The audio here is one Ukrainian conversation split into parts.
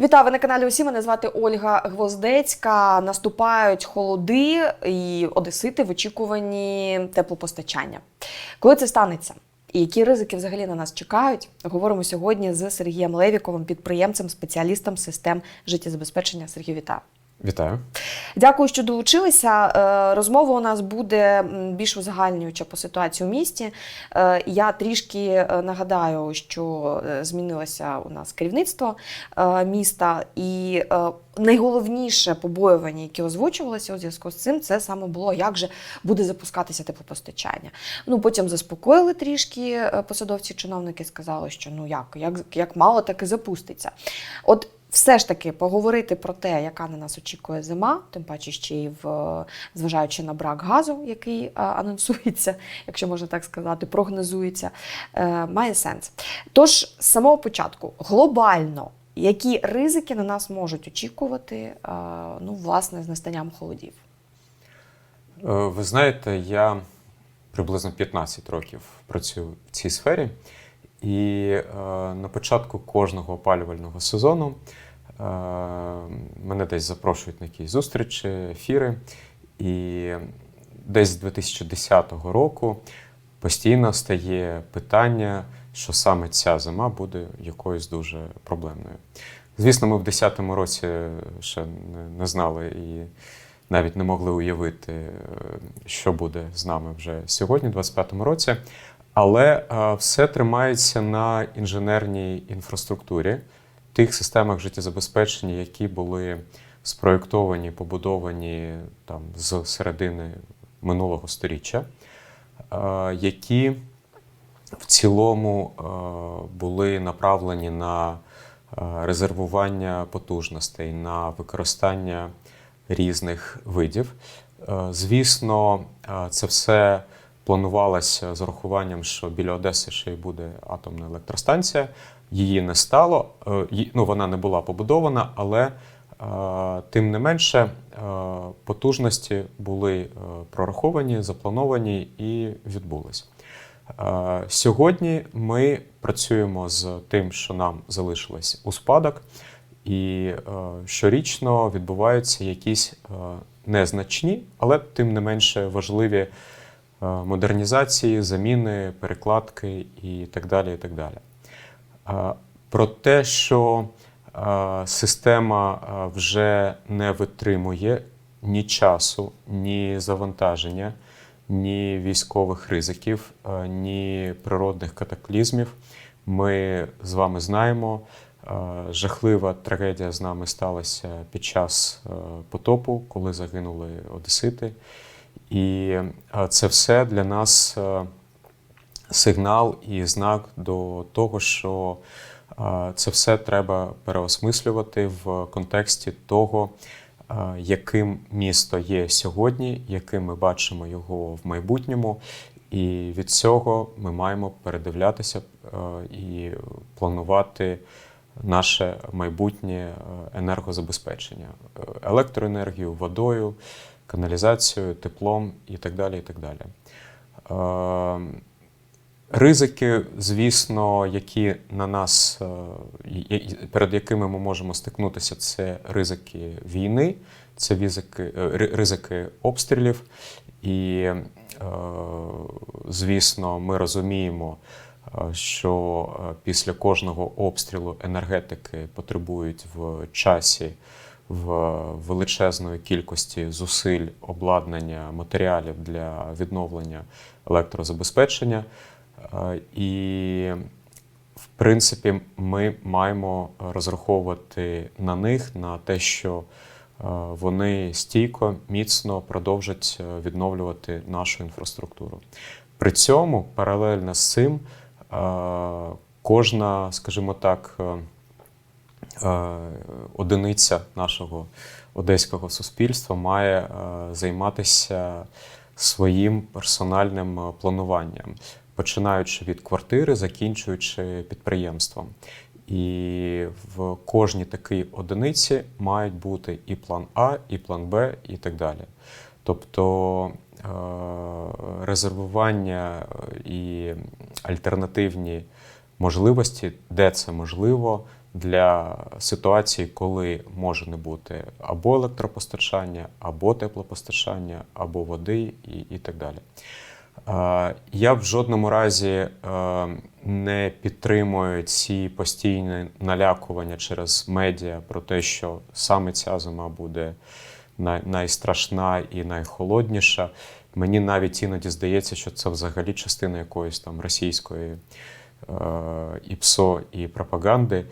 Вітаю ви на каналі Усі. Мене звати Ольга Гвоздецька. Наступають холоди і одесити в очікуванні теплопостачання. Коли це станеться? І які ризики взагалі на нас чекають? Говоримо сьогодні з Сергієм Левіковим, підприємцем, спеціалістом систем життєзабезпечення. Сергій, вітаю. Вітаю. Дякую, що долучилися. Е, Розмова у нас буде більш узагальнююча по ситуації у місті. Е, Я трішки е, нагадаю, що змінилося у нас керівництво міста, і найголовніше побоювання, яке озвучувалося у зв'язку з цим, це саме було, як же буде запускатися теплопостачання. Ну потім заспокоїли трішки посадовці, чиновники сказали, що ну як, як, як мало, так і запуститься. От все ж таки поговорити про те, яка на нас очікує зима, тим паче ще й в зважаючи на брак газу, який анонсується, якщо можна так сказати, прогнозується, е, має сенс. Тож з самого початку глобально. Які ризики на нас можуть очікувати, е, ну, власне, з настанням холодів? Е, Ви знаєте, я приблизно 15 років працюю в цій сфері, і е, на початку кожного опалювального сезону е, мене десь запрошують на якісь зустрічі, ефіри. І десь з 2010 року постійно стає питання, що саме ця зима буде якоюсь дуже проблемною. Звісно, ми в 2010 році ще не, знали і навіть не могли уявити, е, що буде з нами вже сьогодні, в 2025 році. Але е, все тримається на інженерній інфраструктурі, тих системах життєзабезпечення, які були спроєктовані, побудовані там з середини минулого сторіччя, е, які в цілому е, були направлені на резервування потужностей, на використання різних видів. Звісно, це все планувалося з урахуванням, що біля Одеси ще й буде атомна електростанція. Її не стало, е, ну, вона не була побудована, але е, тим не менше е, потужності були прораховані, заплановані і відбулись. Сьогодні ми працюємо з тим, що нам залишилось у спадок, і щорічно відбуваються якісь незначні, але тим не менше важливі модернізації, заміни, перекладки і так далі. І так далі. Е, Про те, що е, система е, вже не витримує ні часу, ні завантаження, ні військових ризиків, е, ні природних катаклізмів. Ми з вами знаємо. Е, Жахлива трагедія з нами сталася під час е, потопу, коли загинули одесити. І е, це все для нас е, сигнал і знак до того, що е, це все треба переосмислювати в контексті того, яким місто є сьогодні, яким ми бачимо його в майбутньому. І від цього ми маємо передивлятися і планувати наше майбутнє енергозабезпечення електроенергію, водою, каналізацією, теплом і так далі. І так далі. Е, Ризики, звісно, які на нас, е, перед якими ми можемо стикнутися, це ризики війни, це ризики, е, ризики обстрілів. І, звісно, ми розуміємо, що після кожного обстрілу енергетики потребують в часі в величезної кількості зусиль, обладнання, матеріалів для відновлення електрозабезпечення. Е, І, в принципі, ми маємо розраховувати на них, на те, що е, вони стійко, міцно продовжать е, відновлювати нашу інфраструктуру. При цьому, паралельно з цим, кожна, скажімо так, одиниця нашого одеського суспільства має е, займатися своїм персональним е, плануванням, починаючи від квартири, закінчуючи підприємством. І в кожній такій одиниці мають бути і план А, і план Б, і так далі. Тобто е, резервування і альтернативні можливості, де це можливо, для ситуації, коли може не бути або електропостачання, або теплопостачання, або води і, і так далі. Е, Я в жодному разі е, не підтримую ці постійні налякування через медіа про те, що саме ця зима буде найстрашна і найхолодніша. Мені навіть іноді здається, що це взагалі частина якоїсь там російської е, і ПСО, і пропаганди,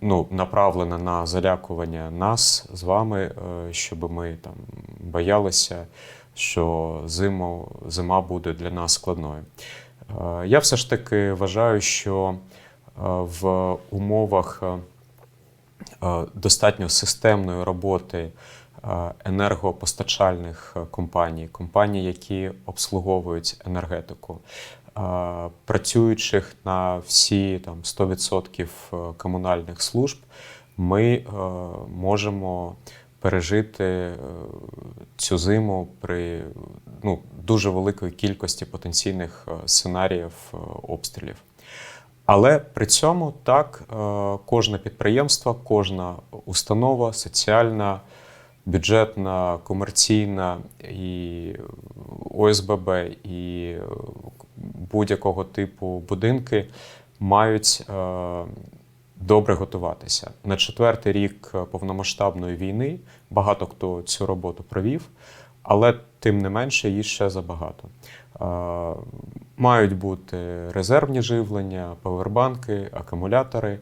ну, направлена на залякування нас з вами, е, щоб ми там боялися, що зиму, зима буде для нас складною. Е, Я все ж таки вважаю, що е, в умовах достатньо системної роботи енергопостачальних компаній, компаній, які обслуговують енергетику, працюючих на всі там 100% комунальних служб, ми е, можемо пережити е, цю зиму при ну, дуже великої кількості потенційних е, сценаріїв е, обстрілів. Але при цьому так е, кожне підприємство, кожна установа, соціальна, бюджетна, комерційна і ОСББ, і е, будь-якого типу будинки мають е, добре готуватися. На четвертий рік е, повномасштабної війни багато хто цю роботу провів, але тим не менше її ще забагато. Е, Мають бути резервні живлення, павербанки, акумулятори,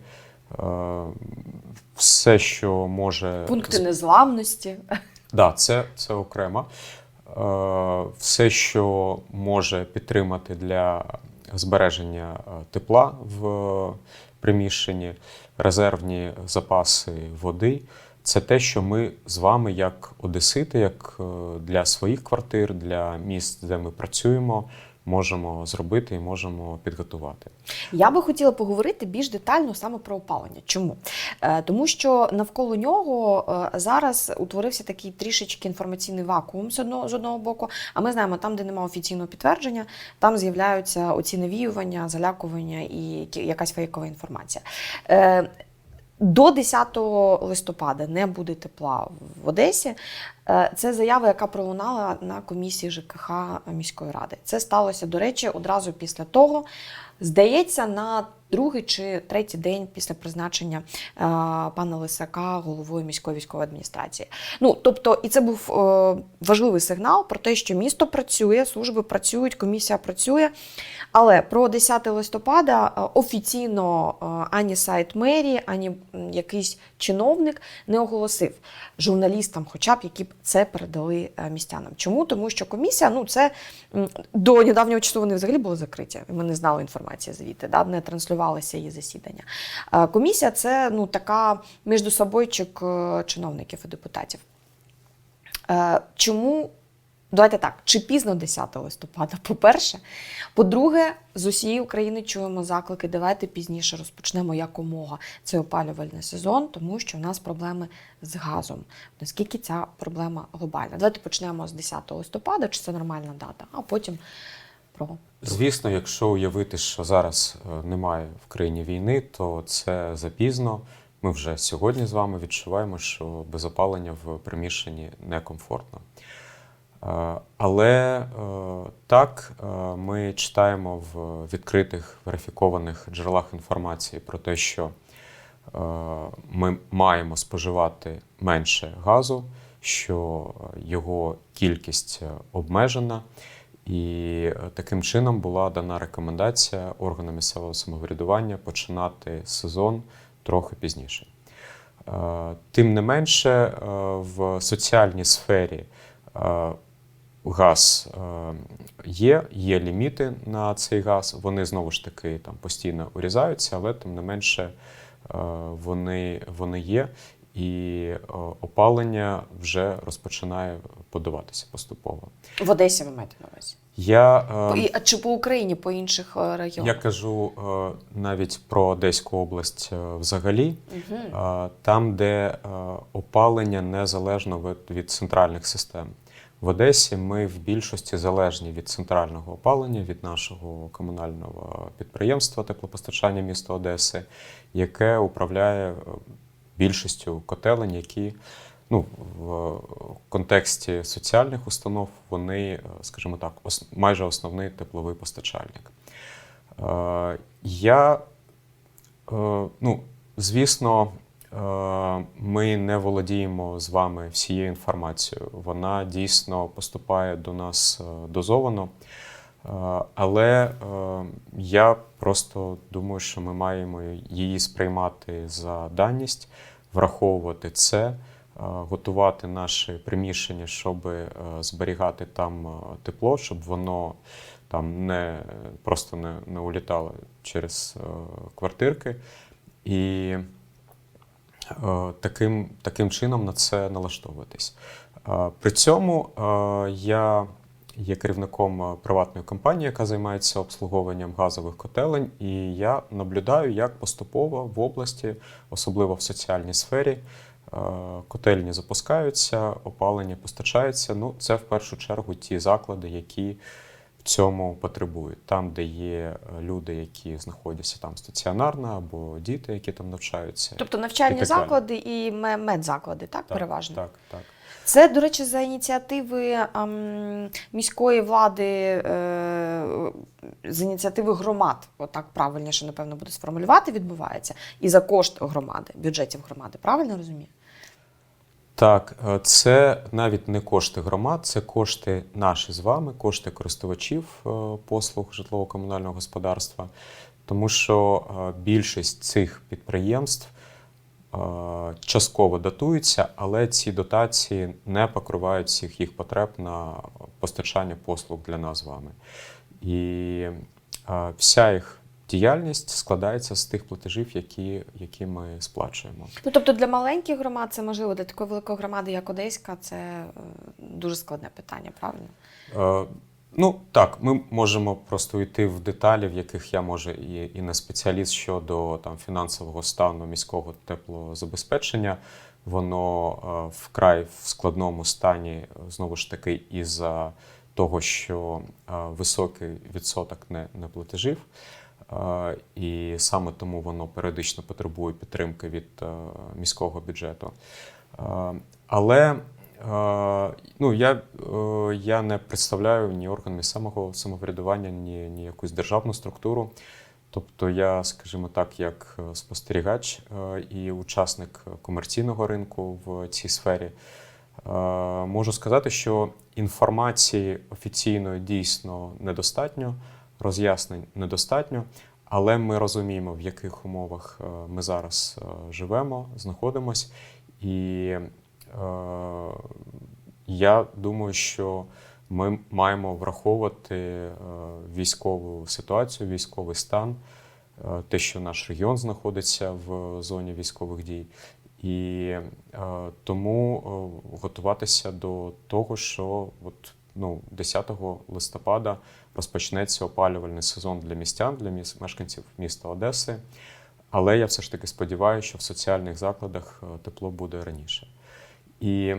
все, що може Пункти незламності. Да, це, це окремо. Е, Все, що може підтримати для збереження е, тепла в приміщенні, резервні запаси води. Це те, що ми з вами, як одесити, як е, для своїх квартир, для міст, де ми працюємо, можемо зробити і можемо підготувати. Я би хотіла поговорити більш детально саме про опалення. Чому? Е, Тому що навколо нього е, зараз утворився такий трішечки інформаційний вакуум з одного, з одного боку. А ми знаємо, там, де немає офіційного підтвердження, там з'являються оці навіювання, залякування і якась фейкова інформація. Е, До 10 листопада не буде тепла в Одесі. Е, Це заява, яка пролунала на комісії ЖКХ міської ради. Це сталося, до речі, одразу після того. Здається, на другий чи третій день після призначення е, пана Лисака головою міської військової адміністрації. Ну тобто, і це був е, важливий сигнал про те, що місто працює, служби працюють, комісія працює. Але про 10 листопада е, офіційно ані сайт мерії, ані якийсь чиновник не оголосив журналістам, хоча б які б це передали містянам. Чому? Тому що комісія, ну це до недавнього часу вони взагалі були закриті. Ми не знали інформації звідти, да, не транслювалися її засідання. Е, Комісія це ну така між собойчик е, чиновників і депутатів. Е, Чому? Давайте так, чи пізно 10 листопада, по-перше. По-друге, з усієї України чуємо заклики, давайте пізніше розпочнемо якомога цей опалювальний сезон, тому що в нас проблеми з газом. Наскільки ця проблема глобальна? Давайте почнемо з 10 листопада, чи це нормальна дата, а потім про Звісно, якщо уявити, що зараз е, немає в країні війни, то це запізно. Ми вже сьогодні з вами відчуваємо, що без опалення в приміщенні некомфортно. Е, Але е, так, ми читаємо в відкритих верифікованих джерелах інформації про те, що ми маємо споживати менше газу, що його кількість обмежена. І е, таким чином була дана рекомендація органам місцевого самоврядування починати сезон трохи пізніше. Е, Тим не менше, е, в соціальній сфері газ є, є ліміти на цей газ. Вони знову ж таки там постійно урізаються, але тим не менше вони, вони є. І е, опалення вже розпочинає подаватися поступово. в Одесі ви маєте на увазі. Я, е, А чи по Україні, по інших е, регіонах? я кажу навіть про Одеську область взагалі, е, там, де опалення незалежно від, від центральних систем. В Одесі ми в більшості залежні від центрального опалення, від нашого комунального підприємства теплопостачання міста Одеси, яке управляє більшістю котелень, які ну, в контексті соціальних установ вони, е, скажімо так, майже основний тепловий постачальник. Е, Я, е, ну, звісно, е, ми не володіємо з вами всією інформацією. Вона дійсно поступає до нас е, дозовано. Але е, я просто думаю, що ми маємо її сприймати за даність, враховувати це, е, готувати наші приміщення, щоб е, зберігати там тепло, щоб воно там не просто не, не улітало через квартирки. І таким, таким чином на це налаштовуватись. При цьому я є керівником е, приватної компанії, яка займається обслуговуванням газових котелень, і я наблюдаю, як поступово в області, особливо в соціальній сфері, е, котельні запускаються, опалення постачається. Ну, це в першу чергу ті заклади, які в цьому потребують. Там, де є е, люди, які знаходяться там стаціонарно, або діти, які там навчаються. Тобто навчальні І так заклади і ме- медзаклади, так, переважно? Так, так. Це, до речі, за ініціативи ем, міської влади, е, з ініціативи громад, отак правильніше, напевно, буде сформулювати, відбувається. І за кошт громади, бюджетів громади, правильно розумію? Так, е, це навіть не кошти громад, це кошти наші з вами, кошти користувачів е, послуг житлово-комунального господарства, тому що е, більшість цих підприємств частково дотуються, але ці дотації не покривають всіх їх потреб на постачання послуг для нас з вами. І е, вся їх діяльність складається з тих платежів, які, які ми сплачуємо. Ну, тобто для маленьких громад це можливо, для такої великої громади, як Одеська, це е, дуже складне питання, правильно? Е, Ну так, ми можемо просто йти в деталі, в яких я може і, і не спеціаліст щодо там фінансового стану міського теплозабезпечення. Воно е, вкрай в складному стані знову ж таки із-за того, що е, високий відсоток не, неплатежів. Е, І саме тому воно періодично потребує підтримки від е, міського бюджету. Е, Але Ну, я, е, я не представляю ні орган місцевого самоврядування, ні, ні якусь державну структуру. Тобто я, скажімо так, як е, спостерігач е, і учасник комерційного ринку в цій сфері, можу сказати, що інформації офіційної дійсно недостатньо, роз'яснень недостатньо, але ми розуміємо, в яких умовах ми зараз живемо, знаходимось. І Я думаю, що ми маємо враховувати е, військову ситуацію, військовий стан, е, те, що наш регіон знаходиться в зоні військових дій, і е, тому е, готуватися до того, що от, ну, 10 листопада розпочнеться опалювальний сезон для містян, для мешканців міста Одеси. Але я все ж таки сподіваюся, що в соціальних закладах е, тепло буде раніше. І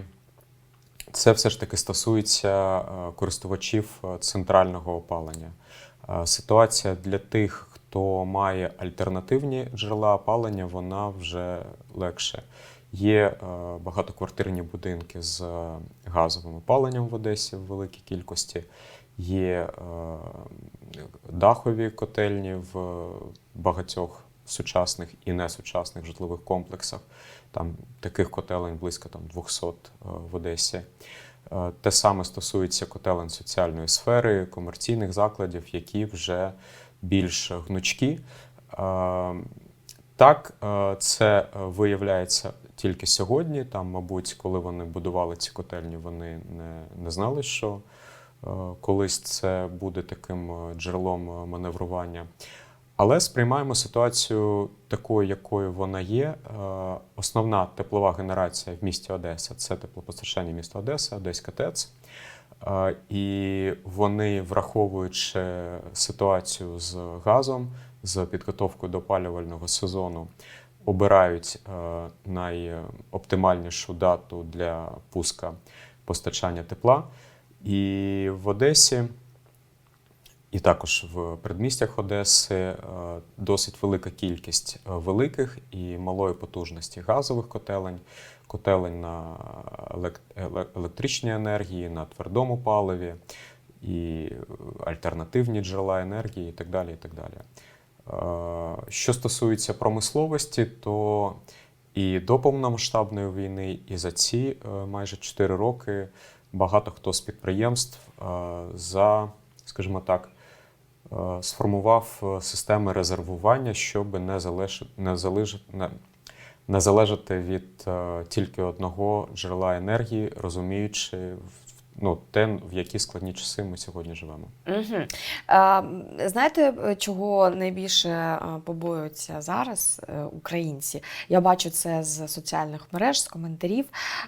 це все ж таки стосується е, користувачів е, центрального опалення. Е, Ситуація для тих, хто має альтернативні джерела опалення, вона вже легше. Є багатоквартирні будинки з газовим опаленням в Одесі в великій кількості. Є дахові котельні в багатьох сучасних і несучасних житлових комплексах. Там таких котелень близько там, 200 е, в Одесі. Е, Те саме стосується котелень соціальної сфери, комерційних закладів, які вже більш гнучкі. Е, Так, це виявляється тільки сьогодні. Там, мабуть, коли вони будували ці котельні, вони не, не знали, що колись це буде таким джерелом маневрування. Але сприймаємо ситуацію такою, якою вона є. Е, Основна теплова генерація в місті Одеса це теплопостачання міста Одеса, Одеська ТЕЦ. Е, І вони, враховуючи ситуацію з газом, з підготовкою до опалювального сезону, обирають е, найоптимальнішу дату для пуска постачання тепла. І в Одесі, і також в передмістях Одеси е, досить велика кількість е, великих і малої потужності газових котелень, котелень на електричній енергії, на твердому паливі, і е, альтернативні джерела енергії, і так далі. І так далі. Е, Що стосується промисловості, то і до повномасштабної війни, і за ці е, майже 4 роки багато хто з підприємств е, за, скажімо так, е, сформував е, системи резервування, щоб не залежати, не залежати, не, не залежати від е, тільки одного джерела енергії, розуміючи в- ну, те, в які складні часи ми сьогодні живемо. Угу. А, знаєте, чого найбільше побоюються зараз е, українці? Я бачу це з соціальних мереж, з коментарів,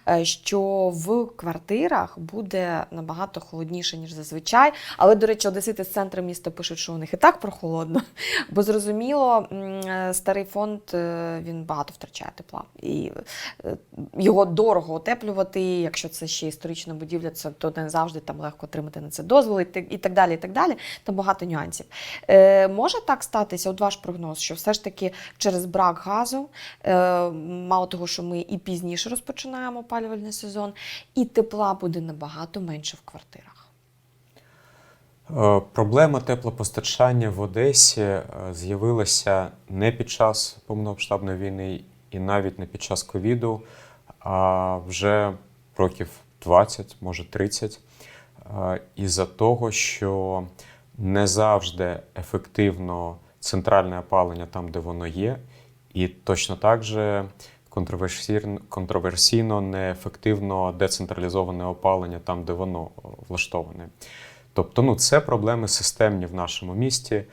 е, що в квартирах буде набагато холодніше, ніж зазвичай. Але, до речі, одесити з центру міста пишуть, що у них і так прохолодно. Бо зрозуміло, е, старий фонд він багато втрачає тепла. І його дорого утеплювати, якщо це ще історична будівля, це то не завжди там легко отримати на це дозволи і так- далі. І так далі. Там багато нюансів. Е, може так статися, от ваш прогноз, що все ж таки через брак газу, е, мало того, що ми і пізніше розпочинаємо опалювальний сезон, і тепла буде набагато менше в квартирах. Е, Проблема теплопостачання в Одесі е, з'явилася не під час повномасштабної війни і навіть не під час ковіду, а вже років 20, може 30. Е, Із-за того, що не завжди ефективно центральне опалення там, де воно є, і точно так же контроверсійно, неефективно децентралізоване опалення там, де воно е, влаштоване. Тобто, ну, це проблеми системні в нашому місті,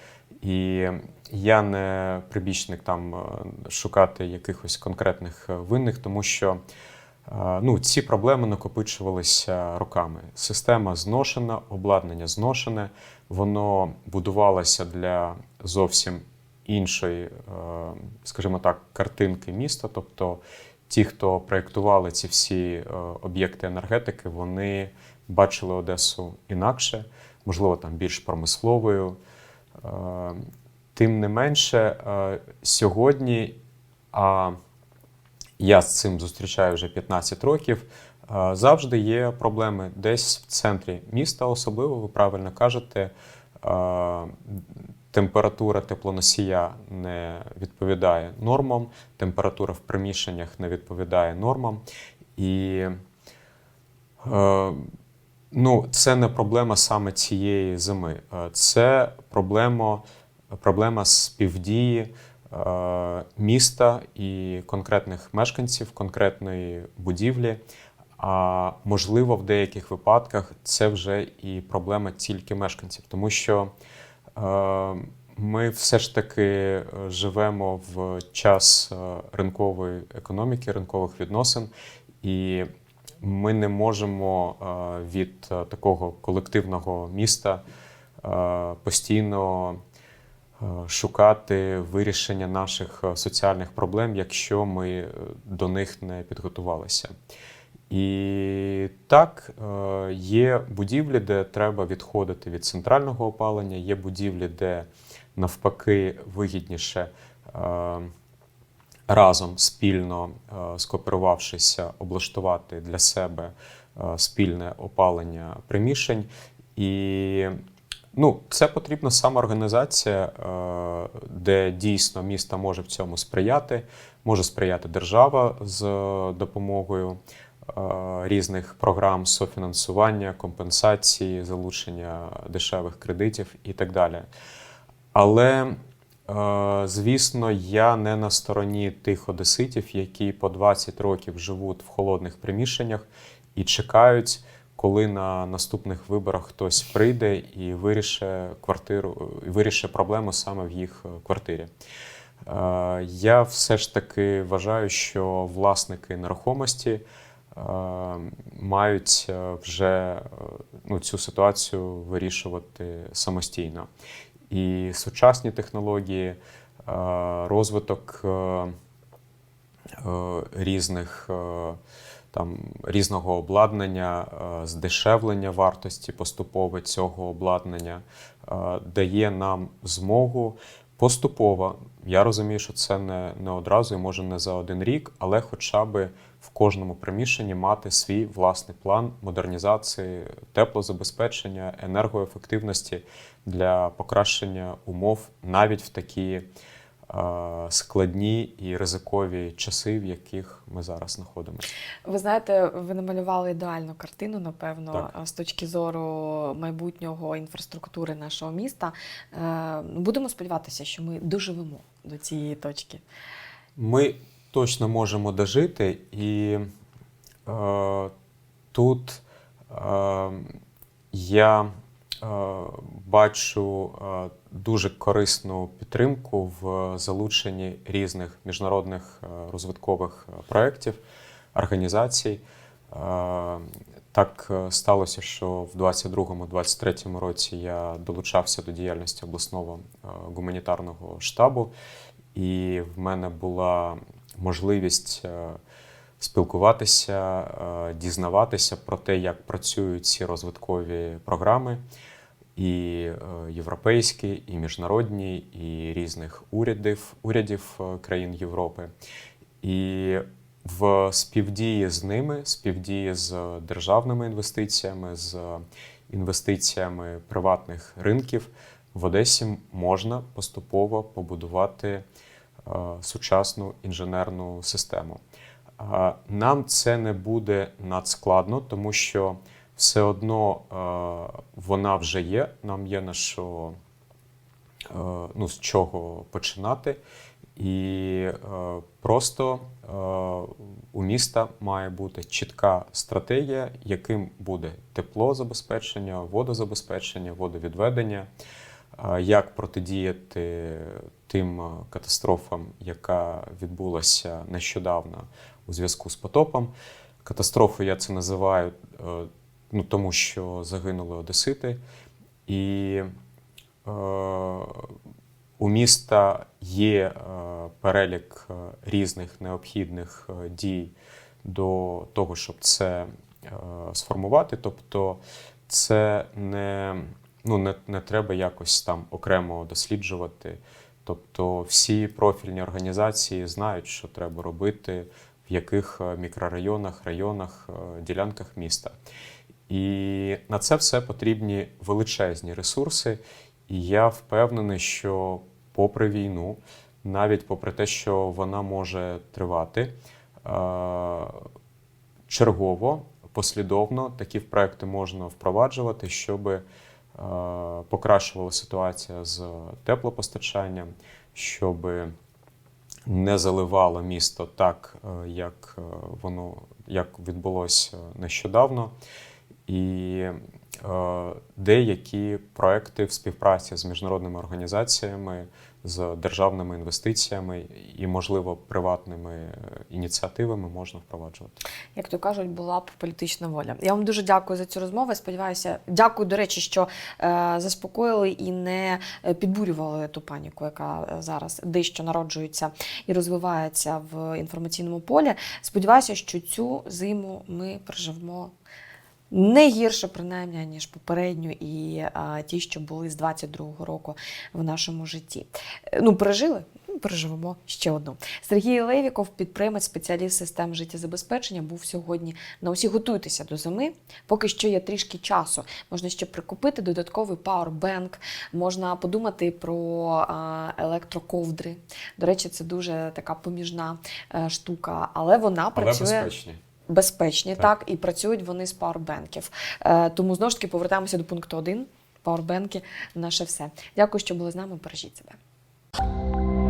і я не прибічник там е, шукати якихось конкретних винних, тому що ну, ці проблеми накопичувалися роками. Система зношена, обладнання зношене, воно будувалося для зовсім іншої, е, скажімо так, картинки міста. Тобто ті, хто проєктували ці всі е, об'єкти енергетики, вони бачили Одесу інакше, можливо, там більш промисловою. Е, Тим не менше, сьогодні, а я з цим зустрічаю вже 15 років. е, Завжди є проблеми десь в центрі міста, особливо, ви правильно кажете, е, температура теплоносія не відповідає нормам, температура в приміщеннях не відповідає нормам. І е, ну, це не проблема саме цієї зими. Це проблема, проблема співдії міста і конкретних мешканців, конкретної будівлі. А можливо, в деяких випадках це вже і проблема тільки мешканців, тому що е, ми все ж таки е, живемо в час е, ринкової економіки, ринкових відносин, і ми не можемо е, від е, такого колективного міста е, постійно е, шукати вирішення наших е, соціальних проблем, якщо ми е, до них не підготувалися. І так, е, є будівлі, де треба відходити від центрального опалення, є будівлі, де навпаки вигідніше е, разом спільно е, скооперувавшися, облаштувати для себе е, спільне опалення приміщень. І ну, це потрібна самоорганізація, е, де дійсно місто може в цьому сприяти, може сприяти держава з допомогою е, різних програм софінансування, компенсації, залучення дешевих кредитів і так далі. Але, е, звісно, я не на стороні тих одеситів, які по 20 років живуть в холодних приміщеннях і чекають, коли на наступних виборах хтось прийде і вирішить квартиру, вирішить проблему саме в їх е, квартирі. Е, Я все ж таки вважаю, що власники нерухомості е, мають вже ну, цю ситуацію вирішувати самостійно. І сучасні технології, розвиток різних там різного обладнання, е, здешевлення вартості поступове цього обладнання е, дає нам змогу поступово. Я розумію, що це не, не одразу і може не за один рік, але хоча б в кожному приміщенні мати свій власний план модернізації теплозабезпечення, енергоефективності для покращення умов навіть в такі складні і ризикові часи, в яких ми зараз знаходимося. Ви знаєте, ви намалювали ідеальну картину, напевно, Так. з точки зору майбутнього інфраструктури нашого міста. Е, Будемо сподіватися, що ми доживемо до цієї точки. Ми точно можемо дожити, і е, тут е, я бачу е, дуже корисну підтримку в залученні різних міжнародних е, розвиткових е, проєктів, організацій. Е, Так е, сталося, що в 22-23 році я долучався до діяльності обласного е, гуманітарного штабу, і в мене була можливість е, спілкуватися, е, дізнаватися про те, як працюють ці розвиткові програми, і е, європейські, і міжнародні, і різних урядів, урядів е, країн Європи. І в співдії з ними, співдії з державними інвестиціями, з інвестиціями приватних ринків, в Одесі можна поступово побудувати е, сучасну інженерну систему. Нам це не буде надскладно, тому що все одно е, вона вже є. Нам є на що е, ну, з чого починати. І е, просто у міста має бути чітка стратегія, яким буде теплозабезпечення, водозабезпечення, водовідведення, як протидіяти тим катастрофам, яка відбулася нещодавно у зв'язку з потопом. Катастрофу я це називаю, ну, тому що загинули одесити. І е, у міста є е, перелік е, різних необхідних е, дій до того, щоб це е, сформувати. Тобто, це не, ну, не, не треба якось там окремо досліджувати. Тобто, всі профільні організації знають, що треба робити, в яких е, мікрорайонах, районах, ділянках міста. І на це все потрібні величезні ресурси. І я впевнений, що попри війну, навіть попри те, що вона може тривати, е, чергово, послідовно такі проекти можна впроваджувати, щоб е, покращувала ситуація з теплопостачанням, щоб не заливало місто так, е, як воно як відбулося нещодавно. І е, деякі проекти в співпраці з міжнародними організаціями, з державними інвестиціями і, можливо, приватними е, ініціативами можна впроваджувати. Як то кажуть, була б політична воля. Я вам дуже дякую за цю розмову. Сподіваюся, дякую, до речі, що е, заспокоїли і не підбурювали ту паніку, яка зараз дещо народжується і розвивається в інформаційному полі. Сподіваюся, що цю зиму ми переживемо. Не гірше, принаймні, ніж попередню і а, ті, що були з 22-го року в нашому житті. Е, Ну, пережили, ну, переживемо ще одну. Сергій Левіков, підприємець, спеціаліст систем життєзабезпечення, був сьогодні на усі. Готуйтеся до зими. Поки що є трішки часу. Можна ще прикупити додатковий пауербенк, можна подумати про електроковдри. До речі, це дуже така поміжна е, штука, але вона працює безпечні, безпечні, так, так і працюють вони з пауербенків. Е, тому знову ж таки повертаємося до пункту 1. Пауербенки наше все. Дякую, що були з нами. Бережіть себе.